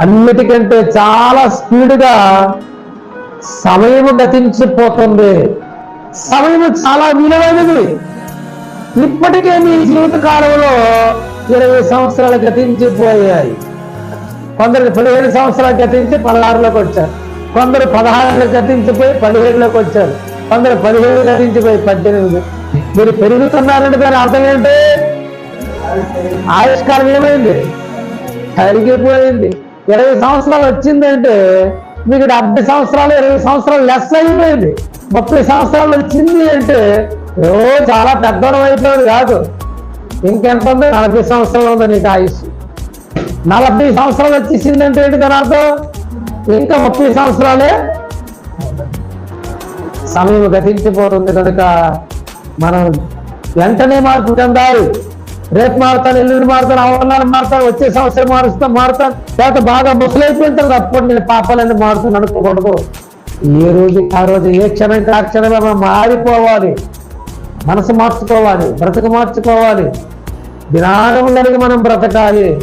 అన్నిటికంటే చాలా స్పీడ్గా సమయం గతించిపోతుంది. సమయం చాలా విలువైనది. ఇప్పటికే మీ జీవిత కాలంలో ఇరవై సంవత్సరాలు గతించిపోయాయి. కొందరు పదిహేడు సంవత్సరాలు గతించి పదహారులోకి వచ్చారు. కొందరు పదహారులో గతించిపోయి పదిహేడులోకి వచ్చారు. కొందరు పదిహేడు గతించిపోయి పద్దెనిమిది. మీరు పెరుగుతున్నారంటే దాని అర్థం ఏంటి? ఆయుష్కాలం ఏమైంది? తరిగిపోయింది. ఇరవై సంవత్సరాలు వచ్చిందంటే మీకు డెబ్బై సంవత్సరాలు ఇరవై సంవత్సరాలు లెస్ అయిపోయింది. ముప్పై సంవత్సరాలు వచ్చింది అంటే ఓ చాలా పెద్దడం అయిపోయింది కాదు. ఇంకెంత ఉంది? నలభై సంవత్సరాలు ఉంది నీకు ఆయుష్. నలభై సంవత్సరాలు వచ్చేసిందంటే ఏంటి దాని అర్థం? ఇంకా ముప్పై సంవత్సరాలే. సమయం గతించిపోతుంది కనుక మనం వెంటనే మార్పు చెందాలి. రేపు మారుతాను ఎల్లుండి మారుతాను అవన్నాను మారుతాను వచ్చే సంవత్సరం మారుస్తాను మారుతాను. లేకపోతే బాగా ముసలైపోయిన తర్వాత అప్పుడు నేను పాపాలన్నీ మారుతాను అనుకోకూడదు. ఏ రోజు ఆ రోజు ఏ క్షణం ఆ క్షణమే మనం మారిపోవాలి. మనసు మార్చుకోవాలి బ్రతక మార్చుకోవాలి. జ్ఞానం కలిగి మనం బ్రతకాలి.